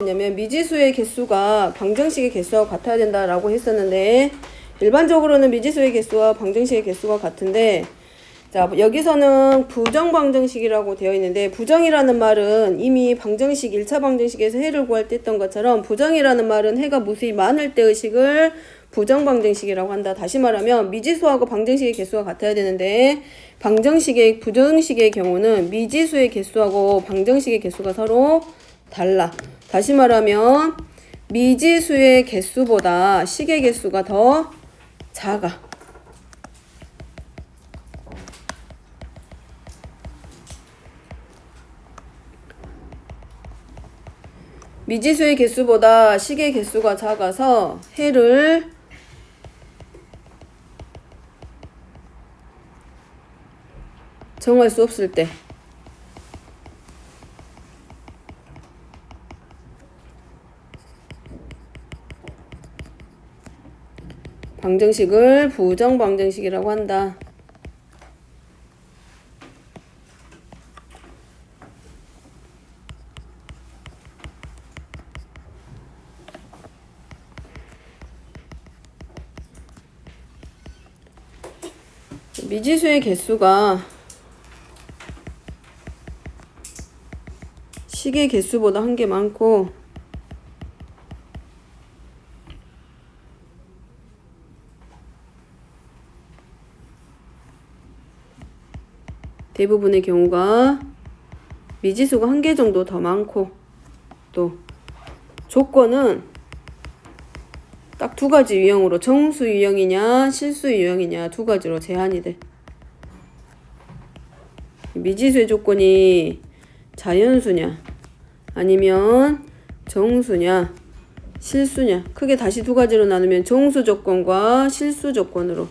뭐냐면 미지수의 개수가 방정식의 개수와 같아야 된다라고 했었는데 일반적으로는 미지수의 개수와 방정식의 개수가 같은데 자 여기서는 부정 방정식이라고 되어 있는데 부정이라는 말은 이미 방정식 1차 방정식에서 해를 구할 때 했던 것처럼 부정이라는 말은 해가 무수히 많을 때의 식을 부정 방정식이라고 한다. 다시 말하면 미지수하고 방정식의 개수가 같아야 되는데 방정식의 부정식의 경우는 미지수의 개수하고 방정식의 개수가 서로 달라. 다시 말하면 미지수의 개수보다 식의 개수가 더 작아. 미지수의 개수보다 식의 개수가 작아서 해를 정할 수 없을 때 방정식을 부정 방정식이라고 한다. 미지수의 개수가 식의 개수보다 한 개 많고 대부분의 경우가 미지수가 한 개 정도 더 많고 또 조건은 딱 두 가지 유형으로 정수 유형이냐 실수 유형이냐 두 가지로 제한이 돼. 미지수의 조건이 자연수냐 아니면 정수냐 실수냐 크게 다시 두 가지로 나누면 정수 조건과 실수 조건으로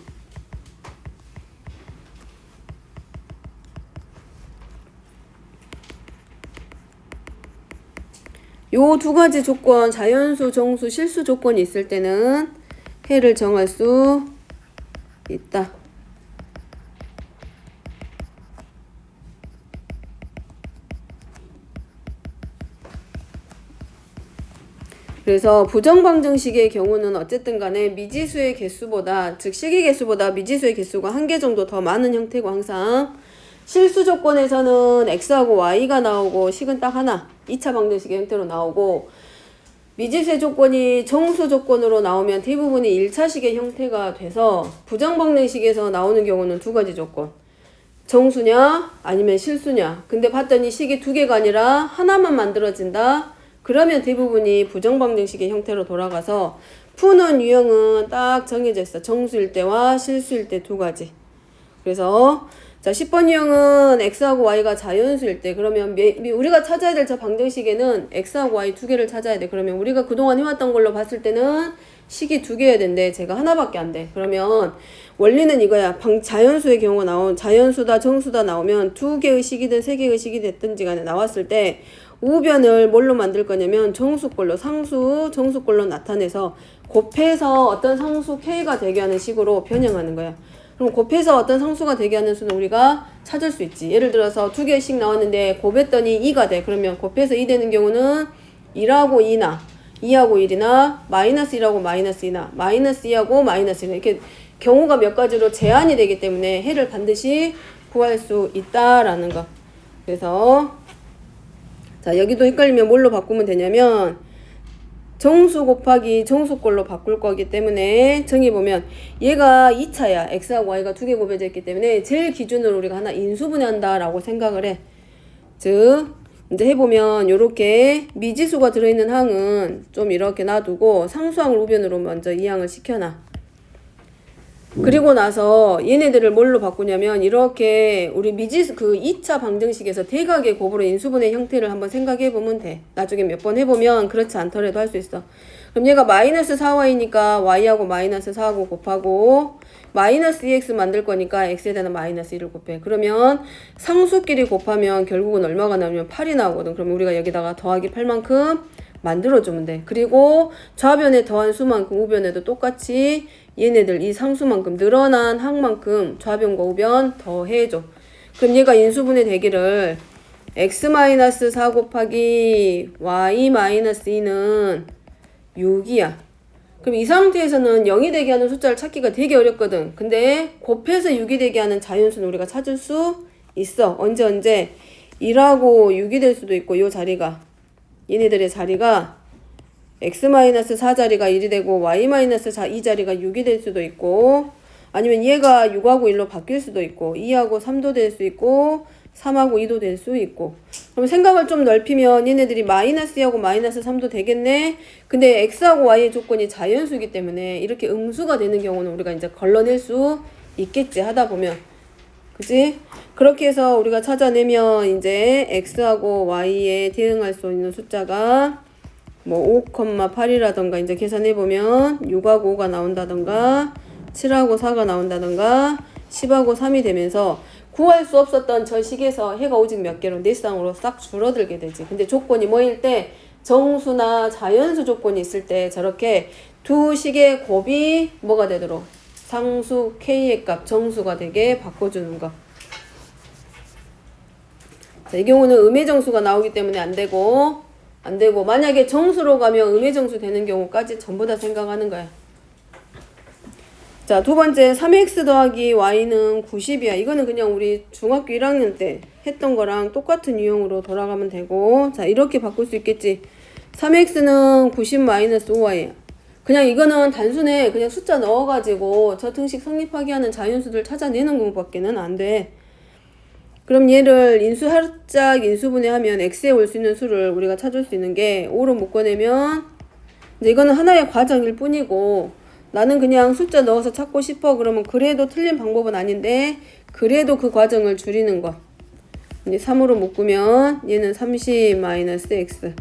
요 두 가지 조건 자연수, 정수, 실수 조건이 있을 때는 해를 정할 수 있다. 그래서 부정방정식의 경우는 어쨌든 간에 미지수의 개수보다 즉 식의 개수보다 미지수의 개수가 한 개 정도 더 많은 형태고 항상 실수 조건에서는 x하고 y가 나오고 식은 딱 하나 2차 방정식의 형태로 나오고 미지수의 조건이 정수 조건으로 나오면 대부분이 1차식의 형태가 돼서 부정방정식에서 나오는 경우는 두 가지 조건. 정수냐 아니면 실수냐. 근데 봤더니 식이 두 개가 아니라 하나만 만들어진다. 그러면 대부분이 부정방정식의 형태로 돌아가서 푸는 유형은 딱 정해져 있어. 정수일 때와 실수일 때 두 가지. 그래서 자 10번 유형은 x하고 y가 자연수일 때 그러면 미- 미- 우리가 찾아야 될 저 방정식에는 x하고 y 두 개를 찾아야 돼. 그러면 우리가 그동안 해왔던 걸로 봤을 때는 식이 두 개여야 된대. 제가 하나밖에 안 돼. 그러면 원리는 이거야. 방 자연수의 경우가 나온 자연수다 정수다 나오면 두 개의 식이든 세 개의 식이 됐든지 간에 나왔을 때 우변을 뭘로 만들 거냐면 정수꼴로 상수 정수꼴로 나타내서 곱해서 어떤 상수 k가 되게 하는 식으로 변형하는 거야 그럼 곱해서 어떤 상수가 되게 하는 수는 우리가 찾을 수 있지. 예를 들어서 두 개씩 나왔는데 곱했더니 2가 돼. 그러면 곱해서 2 되는 경우는 2하고 2나 2하고 1이나 마이너스 1하고 마이너스 2나 마이너스 2하고 마이너스 1 이렇게 경우가 몇 가지로 제한이 되기 때문에 해를 반드시 구할 수 있다라는 거. 그래서 자 여기도 헷갈리면 뭘로 바꾸면 되냐면 정수 곱하기 정수꼴로 바꿀 거기 때문에 정해보면 얘가 2차야. x하고 y가 두 개 곱해져 있기 때문에 제일 기준으로 우리가 하나 인수분해한다 라고 생각을 해. 즉 이제 해보면 요렇게 미지수가 들어있는 항은 좀 이렇게 놔두고 상수항을 우변으로 먼저 이항을 시켜놔. 그리고 나서 얘네들을 뭘로 바꾸냐면 이렇게 우리 미지수 그 2차 방정식에서 대각의 곱으로 인수분해 형태를 한번 생각해 보면 돼. 나중에 몇 번 해보면 그렇지 않더라도 할 수 있어. 그럼 얘가 마이너스 4y니까 y하고 마이너스 4하고 곱하고 마이너스 2x 만들 거니까 x에 대한 마이너스 1을 곱해. 그러면 상수끼리 곱하면 결국은 얼마가 나오면 8이 나오거든. 그럼 우리가 여기다가 더하기 8만큼 만들어주면 돼. 그리고 좌변에 더한 수만큼 우변에도 똑같이 얘네들 이 상수만큼 늘어난 항만큼 좌변과 우변 더해줘. 그럼 얘가 인수분해 되기를 x-4 곱하기 y-2는 6이야. 그럼 이 상태에서는 0이 되게 하는 숫자를 찾기가 되게 어렵거든. 근데 곱해서 6이 되게 하는 자연수는 우리가 찾을 수 있어. 언제 언제 1하고 6이 될 수도 있고 요 자리가 얘네들의 자리가 x-4 자리가 1이 되고 y-4 이 자리가 6이 될 수도 있고 아니면 얘가 6하고 1로 바뀔 수도 있고 2하고 3도 될 수 있고 3하고 2도 될 수 있고. 그럼 생각을 좀 넓히면 얘네들이 마이너스 2하고 마이너스 3도 되겠네? 근데 x하고 y의 조건이 자연수이기 때문에 이렇게 음수가 되는 경우는 우리가 이제 걸러낼 수 있겠지 하다 보면. 그지? 그렇게 해서 우리가 찾아내면 이제 x하고 y에 대응할 수 있는 숫자가 뭐 5,8이라던가 이제 계산해 보면 6하고 5가 나온다던가 7하고 4가 나온다던가 10하고 3이 되면서 구할 수 없었던 저 식에서 해가 오직 몇 개로 네 쌍으로 싹 줄어들게 되지. 근데 조건이 뭐일 때 정수나 자연수 조건이 있을 때 저렇게 두 식의 곱이 뭐가 되도록 상수 k의 값 정수가 되게 바꿔주는 거. 자, 이 경우는 음의 정수가 나오기 때문에 안 되고 안 되고 만약에 정수로 가면 음의 정수 되는 경우까지 전부 다 생각하는 거야. 자, 두 번째 3x 더하기 y는 90이야. 이거는 그냥 우리 중학교 1학년 때 했던 거랑 똑같은 유형으로 돌아가면 되고 자, 이렇게 바꿀 수 있겠지. 3x는 90 마이너스 5y야. 그냥 이거는 단순해. 그냥 숫자 넣어가지고 저 등식 성립하게 하는 자연수들 찾아내는 공부밖에는 안 돼. 그럼 얘를 인수 살짝 인수분해하면 x에 올 수 있는 수를 우리가 찾을 수 있는 게 5로 묶어내면 이제 이거는 하나의 과정일 뿐이고 나는 그냥 숫자 넣어서 찾고 싶어 그러면 그래도 틀린 방법은 아닌데 그래도 그 과정을 줄이는 거. 이제 3으로 묶으면 얘는 30 마이너스 x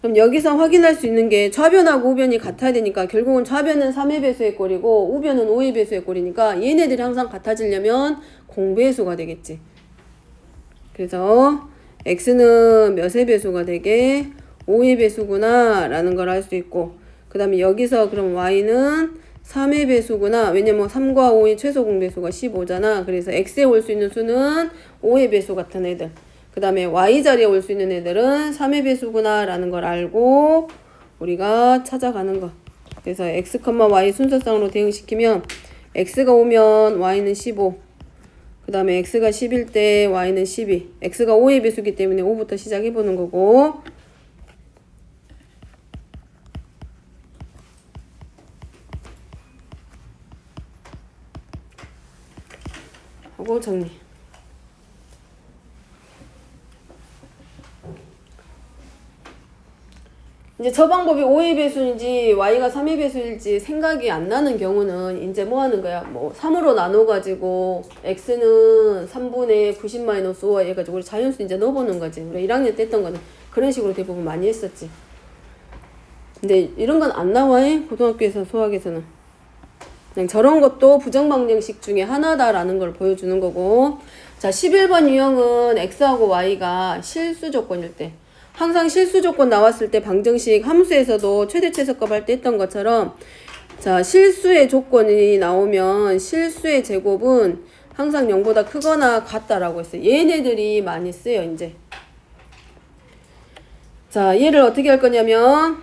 그럼 여기서 확인할 수 있는 게 좌변하고 우변이 같아야 되니까 결국은 좌변은 3의 배수의 꼴이고 우변은 5의 배수의 꼴이니까 얘네들이 항상 같아지려면 공배수가 되겠지. 그래서 x는 몇의 배수가 되게 5의 배수구나 라는 걸 알 수 있고 그 다음에 여기서 그럼 y는 3의 배수구나. 왜냐면 3과 5의 최소 공배수가 15잖아. 그래서 x에 올 수 있는 수는 5의 배수 같은 애들 그 다음에 y자리에 올 수 있는 애들은 3의 배수구나 라는 걸 알고 우리가 찾아가는 거. 그래서 x, y 순서상으로 대응시키면 x가 오면 y는 15 그 다음에 x가 10일 때 y는 12 x가 5의 배수기 때문에 5부터 시작해 보는 거고. 하고 정리 이제 저 방법이 5의 배수인지 y가 3의 배수일지 생각이 안 나는 경우는 이제 뭐 하는 거야? 뭐 3으로 나눠 가지고 x는 3분의 90 마이너스 5 해 가지고 우리 자연수 이제 넣어 보는 거지. 우리 1학년 때 했던 거는 그런 식으로 대부분 많이 했었지. 근데 이런 건 안 나와, 잉? 고등학교에서 수학에서는. 그냥 저런 것도 부정방정식 중에 하나다라는 걸 보여주는 거고. 자, 11번 유형은 x하고 y가 실수 조건일 때. 항상 실수 조건 나왔을 때 방정식 함수에서도 최대 최소값 할 때 했던 것처럼 자 실수의 조건이 나오면 실수의 제곱은 항상 0보다 크거나 같다라고 했어요. 얘네들이 많이 쓰여 이제. 자 얘를 어떻게 할 거냐면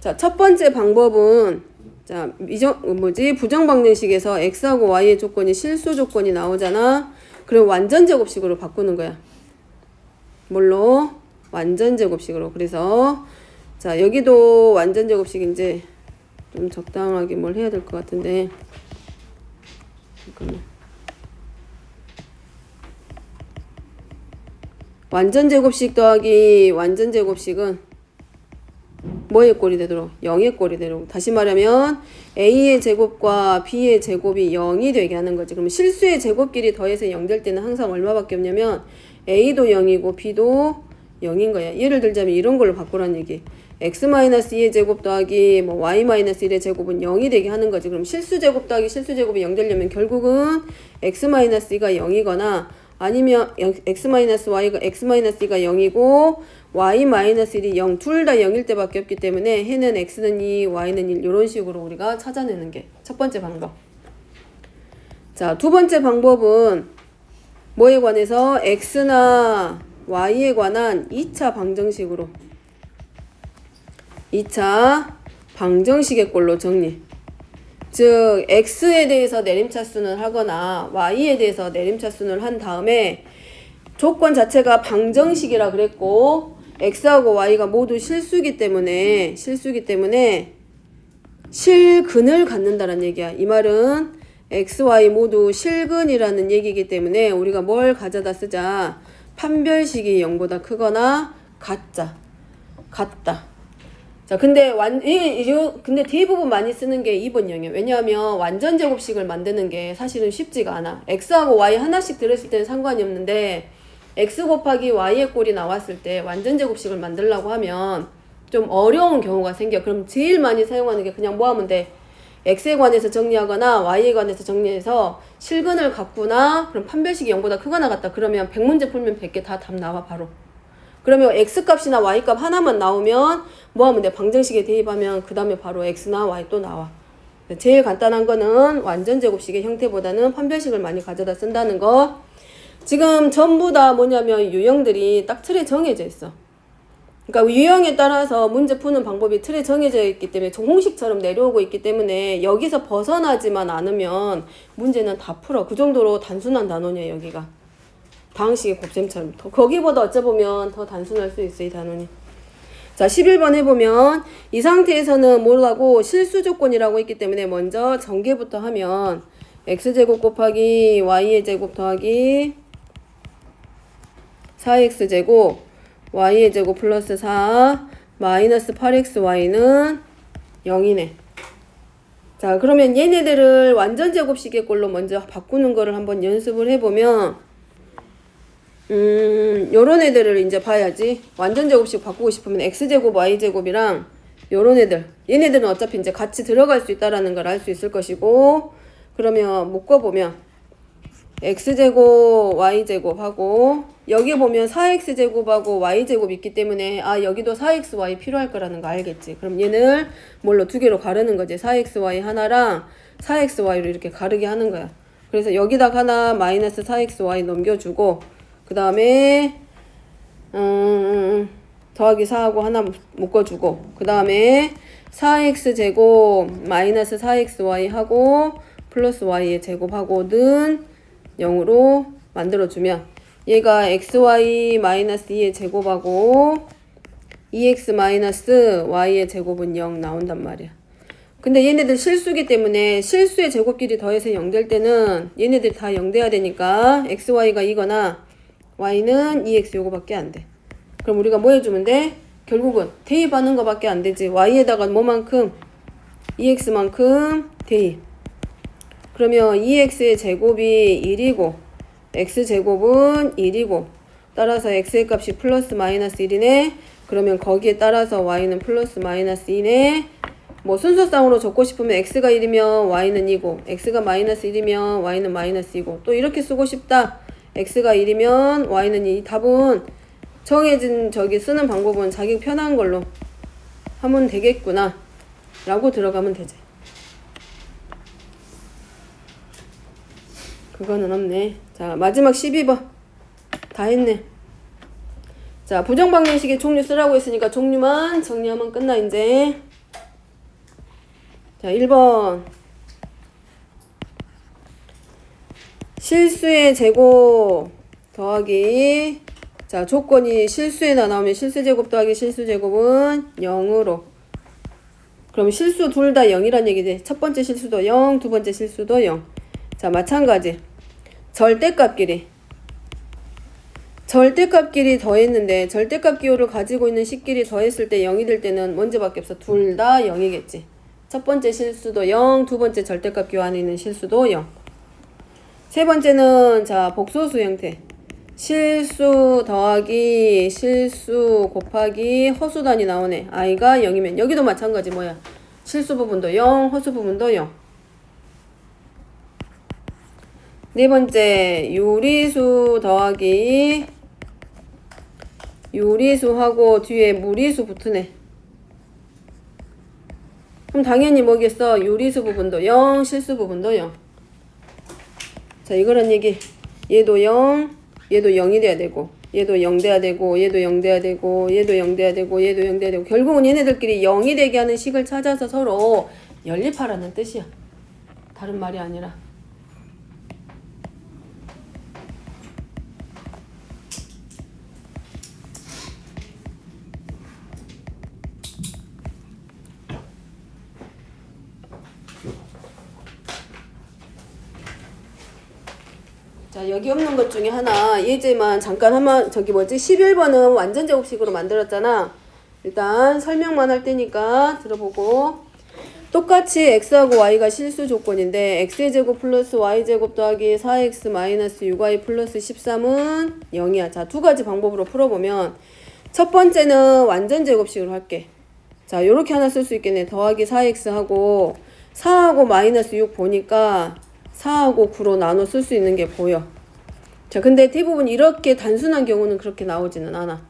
자첫 번째 방법은 자 미정 뭐지 부정 방정식에서 x하고 y의 조건이 실수 조건이 나오잖아. 그럼 완전 제곱식으로 바꾸는 거야. 뭘로? 완전 제곱식으로. 그래서 자 여기도 완전 제곱식인지 좀 적당하게 뭘 해야 될 것 같은데 잠깐만. 완전 제곱식 더하기 완전 제곱식은 뭐의 꼴이 되도록 0의 꼴이 되도록 다시 말하면 a의 제곱과 b의 제곱이 0이 되게 하는 거지 그럼 실수의 제곱끼리 더해서 0 될 때는 항상 얼마밖에 없냐면 a도 0이고 b도 0인 거야. 예를 들자면 이런 걸로 바꾸라는 얘기. x-2의 제곱 더하기 뭐 y-1의 제곱은 0이 되게 하는 거지. 그럼 실수 제곱 더하기 실수 제곱이 0 되려면 결국은 x-2가 0이거나 아니면 x-y가 x-2가 0이고 y-1이 0, 둘 다 0일 때밖에 없기 때문에 해는 x는 2, y는 1 이런 식으로 우리가 찾아내는 게 첫 번째 방법. 자, 두 번째 방법은 뭐에 관해서 x나 y에 관한 2차 방정식으로 2차 방정식의 꼴로 정리. 즉 x에 대해서 내림차순을 하거나 y에 대해서 내림차순을 한 다음에 조건 자체가 방정식이라 그랬고 x하고 y가 모두 실수기 때문에 실수기 때문에 실근을 갖는다는 얘기야. 이 말은 x, y 모두 실근이라는 얘기이기 때문에 우리가 뭘 가져다 쓰자. 판별식이 0보다 크거나 같자. 같다. 자, 근데 완, 이, 이, 근데 대부분 많이 쓰는 게 2번 형이에요. 왜냐하면 완전 제곱식을 만드는 게 사실은 쉽지가 않아. x하고 y 하나씩 들었을 때는 상관이 없는데 x 곱하기 y의 꼴이 나왔을 때 완전 제곱식을 만들려고 하면 좀 어려운 경우가 생겨. 그럼 제일 많이 사용하는 게 그냥 뭐 하면 돼? X에 관해서 정리하거나 y에 관해서 정리해서 실근을 갖구나. 그럼 판별식이 0보다 크거나 같다. 그러면 100문제 풀면 100개 다 답 나와 바로. 그러면 x 값이나 y 값 하나만 나오면 뭐 하면 돼? 방정식에 대입하면 그 다음에 바로 x나 y 또 나와. 제일 간단한 거는 완전 제곱식의 형태보다는 판별식을 많이 가져다 쓴다는 거. 지금 전부 다 뭐냐면 유형들이 딱 틀에 정해져 있어. 그러니까 유형에 따라서 문제 푸는 방법이 틀에 정해져 있기 때문에 종공식처럼 내려오고 있기 때문에 여기서 벗어나지만 않으면 문제는 다 풀어. 그 정도로 단순한 단원이에요, 여기가. 방식의 곱셈처럼. 더, 거기보다 어쩌보면 더 단순할 수 있어, 이 단원이. 자, 11번 해보면 이 상태에서는 뭐라고 실수 조건이라고 했기 때문에 먼저 전개부터 하면 x제곱 곱하기 y의 제곱 더하기 4x제곱 y의 제곱 플러스 4 마이너스 8xy는 0이네. 자, 그러면 얘네들을 완전 제곱식의 꼴로 먼저 바꾸는 거를 한번 연습을 해보면 음, 요런 애들을 이제 봐야지. 완전 제곱식 바꾸고 싶으면 x제곱 y제곱이랑 요런 애들. 얘네들은 어차피 이제 같이 들어갈 수 있다라는 걸 알 수 있을 것이고 그러면 묶어보면 x제곱 y제곱하고 여기 보면 4x제곱하고 y제곱 있기 때문에 아 여기도 4xy 필요할 거라는 거 알겠지? 그럼 얘를 뭘로 두 개로 가르는 거지? 4xy 하나랑 4xy로 이렇게 가르게 하는 거야. 그래서 여기다가 하나 마이너스 4xy 넘겨주고 그 다음에 음, 더하기 4하고 하나 묶어주고 그 다음에 4x제곱 마이너스 4xy 하고 플러스 y의 제곱하고 는 0으로 만들어주면 얘가 xy 마이너스 2의 제곱하고 2x 마이너스 y의 제곱은 0 나온단 말이야. 근데 얘네들 실수기 때문에 실수의 제곱끼리 더해서 0 될 때는 얘네들 다 0 돼야 되니까 xy가 이거나 y는 2x 요거밖에 안 돼. 그럼 우리가 뭐 해주면 돼? 결국은 대입하는 거밖에 안 되지. y에다가 뭐만큼? 2x만큼 대입. 그러면 2x의 제곱이 1이고 x제곱은 1이고 따라서 x의 값이 플러스 마이너스 1이네. 그러면 거기에 따라서 y는 플러스 마이너스 2네. 뭐 순서상으로 적고 싶으면 x가 1이면 y는 2고 x가 마이너스 1이면 y는 마이너스 2고 또 이렇게 쓰고 싶다. x가 1이면 y는 2. 답은 정해진 저기 쓰는 방법은 자기 편한 걸로 하면 되겠구나. 라고 들어가면 되지. 그거는 없네. 자, 마지막 12번. 다 했네. 자, 부정방정식의 종류 쓰라고 했으니까 종류만 정리하면 끝나, 이제. 자, 1번. 실수의 제곱 더하기 자 조건이 실수에 다 나오면 실수 제곱 더하기 실수 제곱은 0으로 그럼 실수 둘 다 0이란 얘기지 첫 번째 실수도 0, 두 번째 실수도 0. 자 마찬가지. 절대값끼리. 절대값끼리 더했는데 절대값 기호를 가지고 있는 식끼리 더했을 때 0이 될 때는 뭔지밖에 없어. 둘 다 0이겠지. 첫 번째 실수도 0, 두 번째 절대값 기호 안에 있는 실수도 0. 세 번째는 자 복소수 형태. 실수 더하기 실수 곱하기 허수단이 나오네. i가 0이면 여기도 마찬가지 뭐야? 실수 부분도 0 허수 부분도 0 네 번째 유리수 더하기 유리수하고 뒤에 무리수 붙으네 그럼 당연히 뭐겠어 유리수 부분도 0 실수 부분도 0 자, 이거란 얘기. 얘도 0, 얘도 0이 돼야 되고 얘도 0 돼야 되고 얘도 0 돼야 되고 얘도 0 돼야 되고 얘도 0 돼야 되고 결국은 얘네들끼리 0이 되게 하는 식을 찾아서 서로 연립하라는 뜻이야. 다른 말이 아니라. 자 여기 없는 것 중에 하나. 예제만 잠깐 한번 저기 뭐지? 11번은 완전 제곱식으로 만들었잖아. 일단 설명만 할 테니까 들어보고. 똑같이 x하고 y가 실수 조건인데 x의 제곱 플러스 y 제곱 더하기 4x 마이너스 6y 플러스 13은 0이야. 자 두 가지 방법으로 풀어보면 첫 번째는 완전 제곱식으로 할게. 자 요렇게 하나 쓸 수 있겠네. 더하기 4x 하고 4하고 마이너스 6 보니까 4하고 9로 나눠 쓸 수 있는 게 보여. 자, 근데 대부분 이렇게 단순한 경우는 그렇게 나오지는 않아.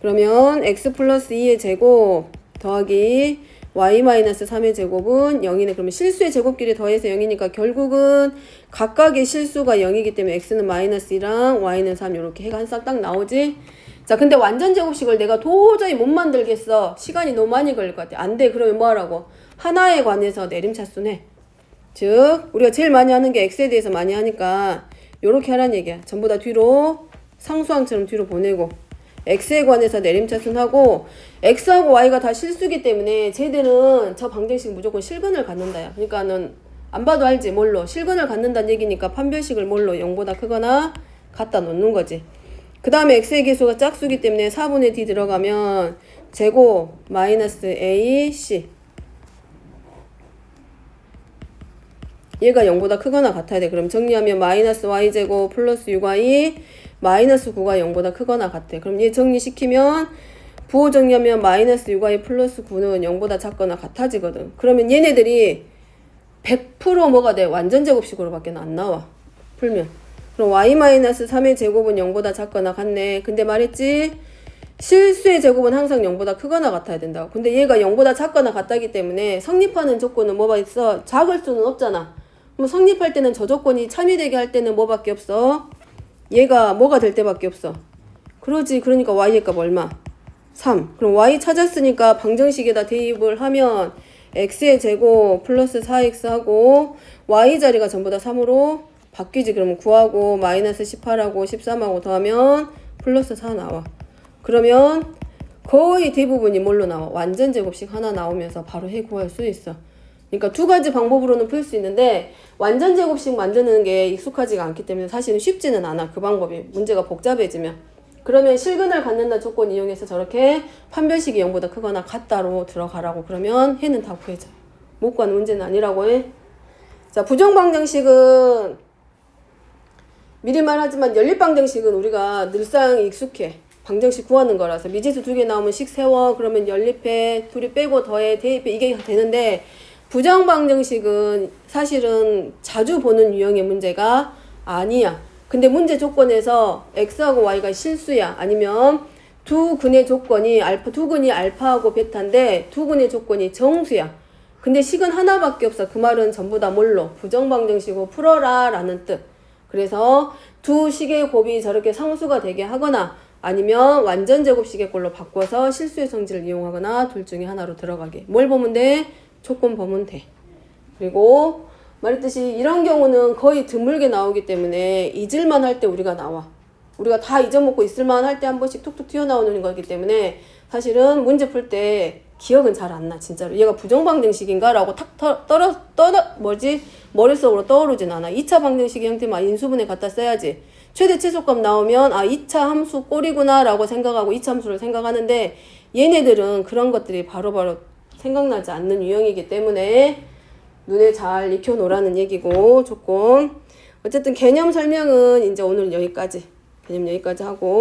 그러면 x 플러스 2의 제곱 더하기 y 마이너스 3의 제곱은 0이네. 그러면 실수의 제곱끼리 더해서 0이니까 결국은 각각의 실수가 0이기 때문에 x는 마이너스 2랑 y는 3 이렇게 해가 한 싹 딱 나오지. 자, 근데 완전 제곱식을 내가 도저히 못 만들겠어. 시간이 너무 많이 걸릴 것 같아. 안 돼. 그러면 뭐 하라고? 하나에 관해서 내림차순해. 즉 우리가 제일 많이 하는 게 x에 대해서 많이 하니까 요렇게 하라는 얘기야. 전부 다 뒤로 상수항처럼 뒤로 보내고 x에 관해서 내림차순하고 x하고 y가 다 실수기 때문에 쟤들은 저 방정식 무조건 실근을 갖는다야. 그러니까는 안 봐도 알지 뭘로 실근을 갖는다는 얘기니까 판별식을 뭘로 0보다 크거나 갖다 놓는 거지. 그 다음에 x의 개수가 짝수기 때문에 4분의 d 들어가면 제곱 마이너스 a c 얘가 0보다 크거나 같아야 돼. 그럼 정리하면 마이너스 y제곱 플러스 6y 마이너스 9가 0보다 크거나 같아. 그럼 얘 정리시키면 부호 정리하면 마이너스 6y 플러스 9는 0보다 작거나 같아지거든. 그러면 얘네들이 100% 뭐가 돼? 완전 제곱식으로 밖에 안 나와. 풀면. 그럼 y 마이너스 3의 제곱은 0보다 작거나 같네. 근데 말했지? 실수의 제곱은 항상 0보다 크거나 같아야 된다고. 근데 얘가 0보다 작거나 같다기 때문에 성립하는 조건은 뭐가 있어? 작을 수는 없잖아. 그럼 성립할 때는 저 조건이 참여되게 할 때는 뭐밖에 없어? 얘가 뭐가 될 때밖에 없어. 그러지. 그러니까 y의 값 얼마? 3. 그럼 y 찾았으니까 방정식에다 대입을 하면 x의 제곱 플러스 4x 하고 y 자리가 전부 다 3으로 바뀌지. 그러면 9하고 마이너스 18하고 13하고 더하면 플러스 4 나와. 그러면 거의 대부분이 뭘로 나와? 완전 제곱식 하나 나오면서 바로 해 구할 수 있어. 그러니까 두 가지 방법으로는 풀 수 있는데 완전 제곱식 만드는 게 익숙하지가 않기 때문에 사실은 쉽지는 않아. 그 방법이 문제가 복잡해지면. 그러면 실근을 갖는다 조건 이용해서 저렇게 판별식이 0보다 크거나 같다로 들어가라고 그러면 해는 다 구해져. 못 구하는 문제는 아니라고 해. 자, 부정방정식은 미리 말하지만 연립방정식은 우리가 늘상 익숙해. 방정식 구하는 거라서 미지수 두 개 나오면 식 세워 그러면 연립해 둘이 빼고 더해 대입해 이게 되는데 부정방정식은 사실은 자주 보는 유형의 문제가 아니야. 근데 문제 조건에서 x하고 y가 실수야. 아니면 두 근의 조건이 알파 두 근이 알파하고 베타인데 두 근의 조건이 정수야. 근데 식은 하나밖에 없어. 그 말은 전부 다 뭘로? 부정방정식으로 풀어라라는 뜻. 그래서 두 식의 곱이 저렇게 상수가 되게 하거나 아니면 완전 제곱식의 꼴로 바꿔서 실수의 성질을 이용하거나 둘 중에 하나로 들어가게. 뭘 보면 돼? 조건 보면 돼. 그리고 말했듯이 이런 경우는 거의 드물게 나오기 때문에 잊을만 할 때 우리가 나와. 우리가 다 잊어먹고 있을만 할 때 한 번씩 툭툭 튀어나오는 거기 때문에 사실은 문제 풀 때 기억은 잘 안 나, 진짜로. 얘가 부정방정식인가? 라고 탁 터, 떨어, 떨어, 뭐지? 머릿속으로 떠오르진 않아. 2차 방정식의 형태만 인수분해 갖다 써야지. 최대 최소값 나오면, 아, 2차 함수 꼴이구나, 라고 생각하고 2차 함수를 생각하는데, 얘네들은 그런 것들이 바로바로 생각나지 않는 유형이기 때문에, 눈에 잘 익혀놓으라는 얘기고, 조금. 어쨌든 개념 설명은 이제 오늘 여기까지. 개념 여기까지 하고.